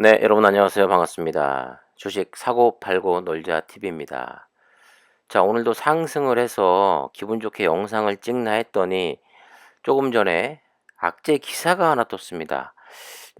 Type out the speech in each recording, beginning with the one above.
네, 여러분 안녕하세요. 반갑습니다. 주식 사고 팔고 놀자 TV입니다. 자, 오늘도 상승을 해서 기분 좋게 영상을 찍나 했더니 조금 전에 악재 기사가 하나 떴습니다.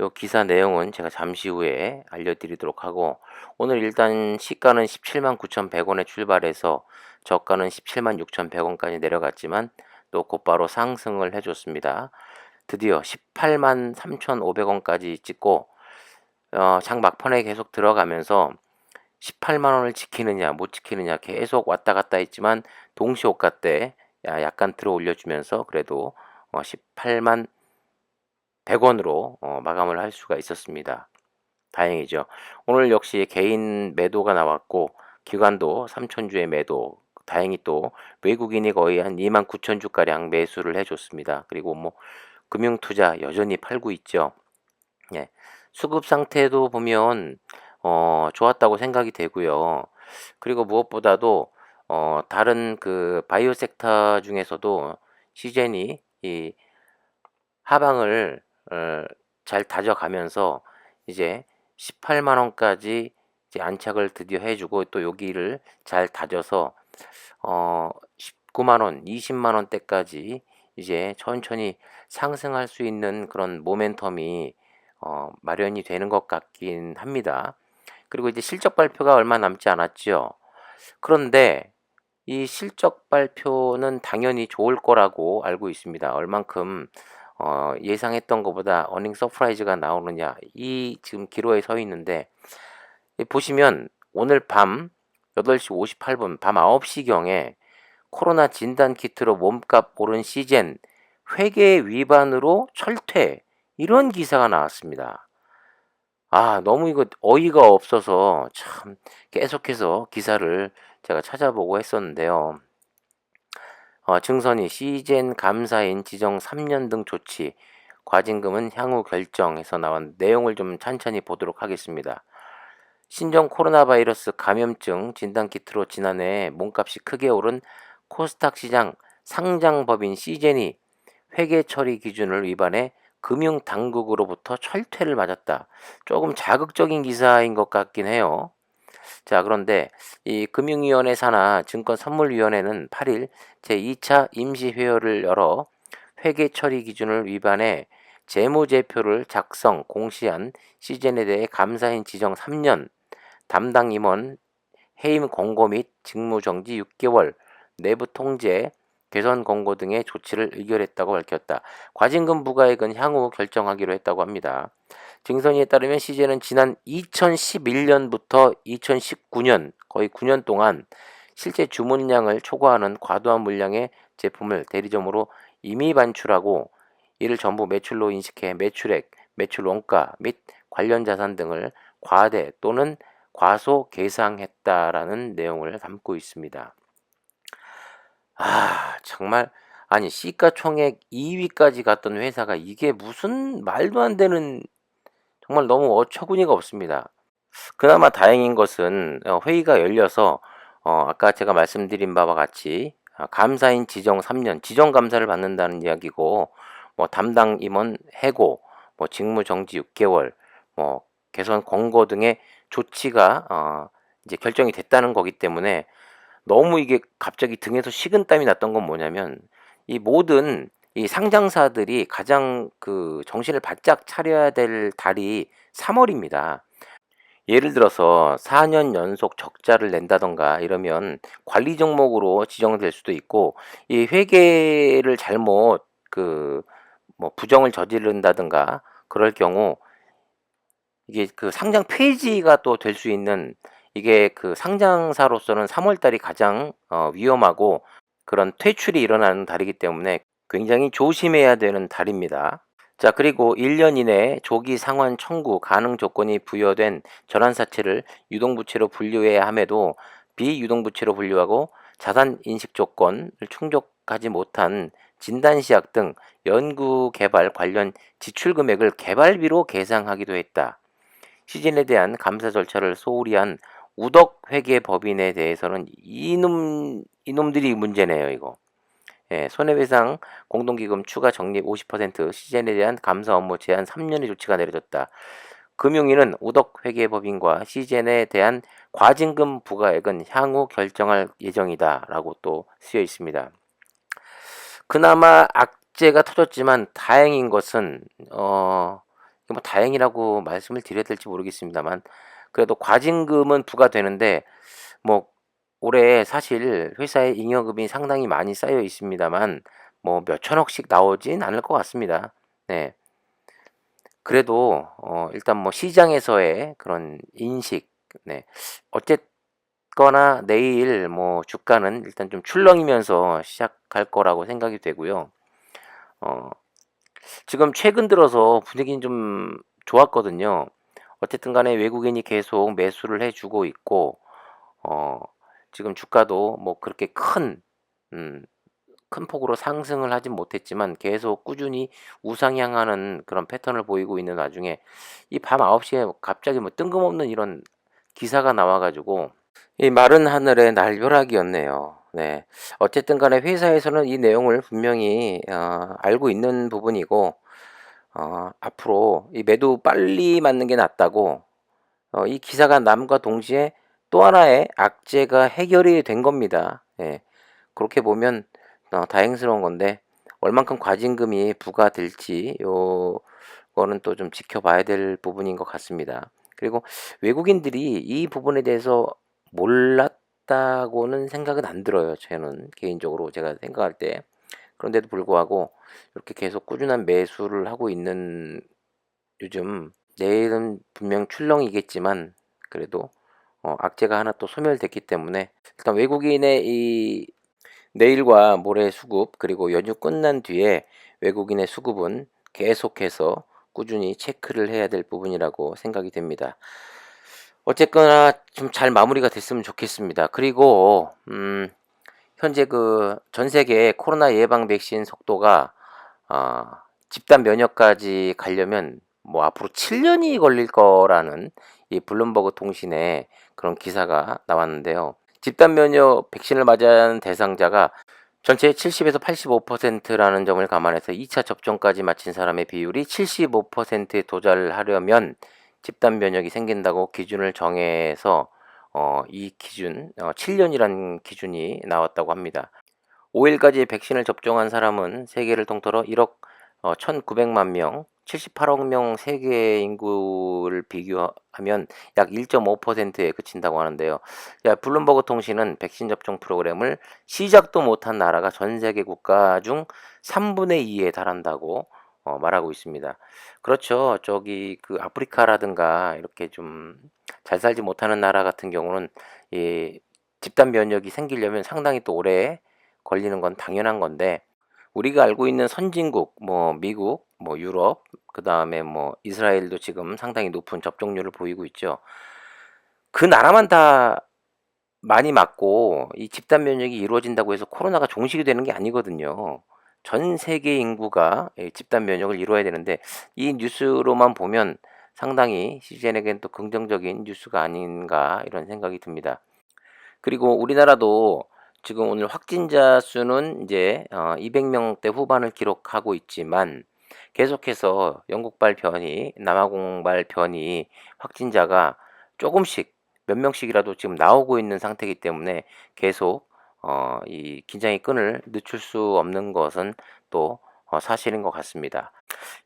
이 기사 내용은 제가 잠시 후에 알려드리도록 하고 오늘 일단 시가는 17만 9,100원에 출발해서 저가는 17만 6,100원까지 내려갔지만 또 곧바로 상승을 해줬습니다. 드디어 18만 3,500원까지 찍고 어, 장 막판에 계속 들어가면서 18만 원을 지키느냐 못 지키느냐 계속 왔다 갔다 했지만 동시호가 때 약간 들어 올려주면서 그래도 어, 18만 100원으로 어, 마감을 할 수가 있었습니다. 다행이죠. 오늘 역시 개인 매도가 나왔고 기관도 3천주의 매도 다행히 또 외국인이 거의 한 2만 9천 주 가량 매수를 해줬습니다. 그리고 뭐 금융투자 여전히 팔고 있죠. 예. 수급 상태도 보면 어, 좋았다고 생각이 되고요. 그리고 무엇보다도 어, 다른 그 바이오 섹터 중에서도 시젠이 이 하방을 어, 잘 다져가면서 이제 18만 원까지 이제 안착을 드디어 해주고 또 여기를 잘 다져서 어 19만 원, 20만 원대까지 이제 천천히 상승할 수 있는 그런 모멘텀이 어, 마련이 되는 것 같긴 합니다. 그리고 이제 실적 발표가 얼마 남지 않았죠. 그런데 이 실적 발표는 당연히 좋을 거라고 알고 있습니다. 얼만큼 어, 예상했던 것보다 어닝 서프라이즈가 나오느냐 이 지금 기로에 서 있는데 보시면 오늘 밤 8시 58분 밤 9시경에 코로나 진단 키트로 몸값 오른 시젠 회계 위반으로 철퇴 이런 기사가 나왔습니다. 아, 너무 이거 어이가 없어서 참 계속해서 기사를 제가 찾아보고 했었는데요. 어, 증선이 시젠 감사인 지정 3년 등 조치, 과징금은 향후 결정에서 나온 내용을 좀 천천히 보도록 하겠습니다. 신종 코로나 바이러스 감염증 진단 키트로 지난해 몸값이 크게 오른 코스닥 시장 상장법인 시젠이 회계 처리 기준을 위반해 금융 당국으로부터 철퇴를 맞았다. 조금 자극적인 기사인 것 같긴 해요. 자, 그런데 이 금융위원회 산하 증권선물위원회는 8일 제2차 임시회의를 열어 회계 처리 기준을 위반해 재무제표를 작성, 공시한 시즌에 대해 감사인 지정 3년, 담당 임원 해임 공고 및 직무 정지 6개월, 내부 통제, 개선 권고 등의 조치를 의결했다고 밝혔다. 과징금 부과액은 향후 결정하기로 했다고 합니다. 증선위에 따르면 CJ는 지난 2011년부터 2019년 거의 9년 동안 실제 주문량을 초과하는 과도한 물량의 제품을 대리점으로 이미 반출하고 이를 전부 매출로 인식해 매출액, 매출 원가 및 관련 자산 등을 과대 또는 과소 계상했다라는 내용을 담고 있습니다. 아, 정말 아니 시가총액 2위까지 갔던 회사가 이게 무슨 말도 안 되는 정말 너무 어처구니가 없습니다. 그나마 다행인 것은 어, 회의가 열려서 어, 아까 제가 말씀드린 바와 같이 아, 감사인 지정 3년 지정 감사를 받는다는 이야기고 뭐 담당 임원 해고 뭐 직무 정지 6개월 뭐 개선 권고 등의 조치가 어, 이제 결정이 됐다는 거기 때문에 너무 이게 갑자기 등에서 식은땀이 났던 건 뭐냐면 이 모든 이 상장사들이 가장 그 정신을 바짝 차려야 될 달이 3월입니다. 예를 들어서 4년 연속 적자를 낸다던가 이러면 관리 종목으로 지정될 수도 있고 이 회계를 잘못 그 뭐 부정을 저지른다든가 그럴 경우 이게 그 상장 폐지가 또 될 수 있는 이게 그 상장사로서는 3월 달이 가장 어, 위험하고 그런 퇴출이 일어나는 달이기 때문에 굉장히 조심해야 되는 달입니다. 자, 그리고 1년 이내에 조기 상환 청구 가능 조건이 부여된 전환사채를 유동부채로 분류해야 함에도 비유동부채로 분류하고 자산 인식 조건을 충족하지 못한 진단시약 등 연구 개발 관련 지출 금액을 개발비로 계상하기도 했다. 시즌에 대한 감사 절차를 소홀히 한 우덕 회계 법인에 대해서는 이놈 이놈들이 문제네요, 이거. 예, 손해배상 공동기금 추가 적립 50% 시즌에 대한 감사 업무 제한 3년의 조치가 내려졌다. 금융위는 우덕회계법인과 시젠에 대한 과징금 부과액은 향후 결정할 예정이다 라고 또 쓰여 있습니다. 그나마 악재가 터졌지만 다행인 것은 어, 뭐 다행이라고 말씀을 드려야 될지 모르겠습니다만 그래도 과징금은 부과되는데 뭐 올해 사실 회사의 잉여금이 상당히 많이 쌓여 있습니다만 뭐 몇천억씩 나오진 않을 것 같습니다. 네. 그래도 어 일단 뭐 시장에서의 그런 인식, 네. 어쨌거나 내일 뭐 주가는 일단 좀 출렁이면서 시작할 거라고 생각이 되고요. 어 지금 최근 들어서 분위기는 좀 좋았거든요. 어쨌든 간에 외국인이 계속 매수를 해주고 있고, 어, 지금 주가도 뭐 그렇게 큰, 음, 큰 폭으로 상승을 하진 못했지만 계속 꾸준히 우상향하는 그런 패턴을 보이고 있는 와중에 이 밤 9시에 갑자기 뭐 뜬금없는 이런 기사가 나와가지고 이 마른 하늘의 날벼락이었네요. 네. 어쨌든 간에 회사에서는 이 내용을 분명히 어, 알고 있는 부분이고 어, 앞으로 이 매도 빨리 맞는 게 낫다고 어, 이 기사가 남과 동시에 또 하나의 악재가 해결이 된 겁니다. 예. 그렇게 보면 어, 다행스러운 건데 얼만큼 과징금이 부과될지 요거는 또 좀 지켜봐야 될 부분인 것 같습니다. 그리고 외국인들이 이 부분에 대해서 몰랐다고는 생각은 안 들어요. 저는 개인적으로 제가 생각할 때 그런데도 불구하고 이렇게 계속 꾸준한 매수를 하고 있는 요즘 내일은 분명 출렁이겠지만 그래도 어, 악재가 하나 또 소멸됐기 때문에 일단 외국인의 이 내일과 모레 수급 그리고 연휴 끝난 뒤에 외국인의 수급은 계속해서 꾸준히 체크를 해야 될 부분이라고 생각이 됩니다. 어쨌거나 좀 잘 마무리가 됐으면 좋겠습니다. 그리고 음, 현재 그 전 세계 코로나 예방 백신 속도가 어, 집단 면역까지 가려면 뭐 앞으로 7년이 걸릴 거라는 이 블룸버그 통신의 그런 기사가 나왔는데요. 집단 면역 백신을 맞이한 대상자가 전체의 70에서 85%라는 점을 감안해서 2차 접종까지 마친 사람의 비율이 75%에 도달하려면 집단 면역이 생긴다고 기준을 정해서 어, 이 기준 어, 7년이라는 기준이 나왔다고 합니다. 5일까지 백신을 접종한 사람은 세계를 통틀어 1억 어, 1,900만 명, 78억 명 세계 인구를 비교하면 약 1.5%에 그친다고 하는데요. 야, 블룸버그 통신은 백신 접종 프로그램을 시작도 못한 나라가 전 세계 국가 중 3분의 2에 달한다고 어, 말하고 있습니다. 그렇죠. 저기 그 아프리카라든가 이렇게 좀 잘 살지 못하는 나라 같은 경우는 이 집단 면역이 생기려면 상당히 또 오래 걸리는 건 당연한 건데 우리가 알고 있는 선진국 뭐 미국 뭐 유럽 그다음에 뭐 이스라엘도 지금 상당히 높은 접종률을 보이고 있죠. 그 나라만 다 많이 맞고 이 집단 면역이 이루어진다고 해서 코로나가 종식이 되는 게 아니거든요. 전 세계 인구가 집단 면역을 이루어야 되는데 이 뉴스로만 보면 상당히 시즌에겐 또 긍정적인 뉴스가 아닌가 이런 생각이 듭니다. 그리고 우리나라도 지금 오늘 확진자 수는 이제 어 200명대 후반을 기록하고 있지만 계속해서 영국발 변이, 남아공발 변이 확진자가 조금씩 몇 명씩이라도 지금 나오고 있는 상태이기 때문에 계속 어, 이 긴장의 끈을 늦출 수 없는 것은 또 어, 사실인 것 같습니다.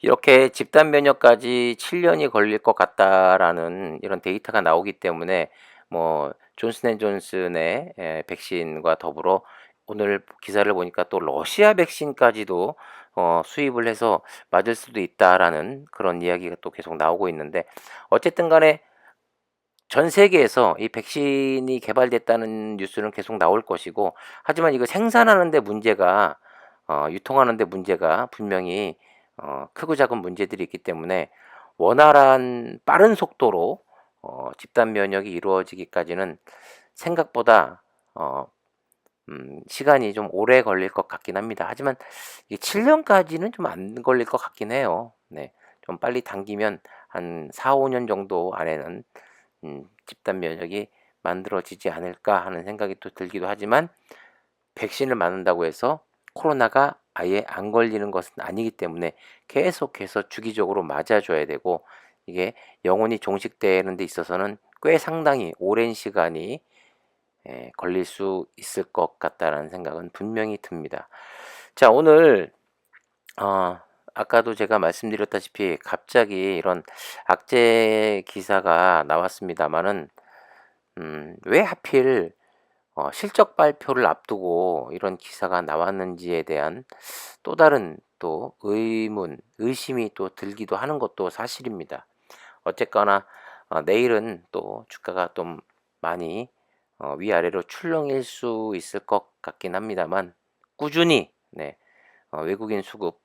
이렇게 집단 면역까지 7년이 걸릴 것 같다라는 이런 데이터가 나오기 때문에 뭐 존슨앤존슨의 에, 백신과 더불어 오늘 기사를 보니까 또 러시아 백신까지도 어, 수입을 해서 맞을 수도 있다라는 그런 이야기가 또 계속 나오고 있는데 어쨌든 간에 전 세계에서 이 백신이 개발됐다는 뉴스는 계속 나올 것이고 하지만 이거 생산하는데 문제가 어, 유통하는데 문제가 분명히 어, 크고 작은 문제들이 있기 때문에 원활한 빠른 속도로 어, 집단 면역이 이루어지기까지는 생각보다 어, 음, 시간이 좀 오래 걸릴 것 같긴 합니다. 하지만 이 7년까지는 좀 안 걸릴 것 같긴 해요. 네, 좀 빨리 당기면 한 4, 5년 정도 안에는 음, 집단 면역이 만들어지지 않을까 하는 생각이 또 들기도 하지만 백신을 맞는다고 해서 코로나가 아예 안 걸리는 것은 아니기 때문에 계속해서 주기적으로 맞아줘야 되고 이게 영원히 종식되는 데 있어서는 꽤 상당히 오랜 시간이 예, 걸릴 수 있을 것 같다라는 생각은 분명히 듭니다. 자, 오늘 어, 아까도 제가 말씀드렸다시피 갑자기 이런 악재 기사가 나왔습니다만은 음, 왜 하필 어, 실적 발표를 앞두고 이런 기사가 나왔는지에 대한 또 다른 또 의문, 의심이 또 들기도 하는 것도 사실입니다. 어쨌거나 어, 내일은 또 주가가 좀 많이 어, 위아래로 출렁일 수 있을 것 같긴 합니다만 꾸준히 네, 어, 외국인 수급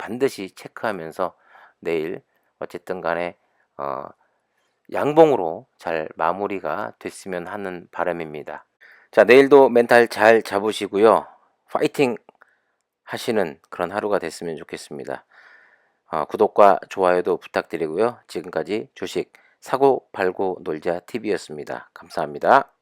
반드시 체크하면서 내일 어쨌든 간에 어, 양봉으로 잘 마무리가 됐으면 하는 바람입니다. 자, 내일도 멘탈 잘 잡으시고요. 파이팅 하시는 그런 하루가 됐으면 좋겠습니다. 어, 구독과 좋아요도 부탁드리고요. 지금까지 주식 사고 팔고 놀자 TV였습니다. 감사합니다.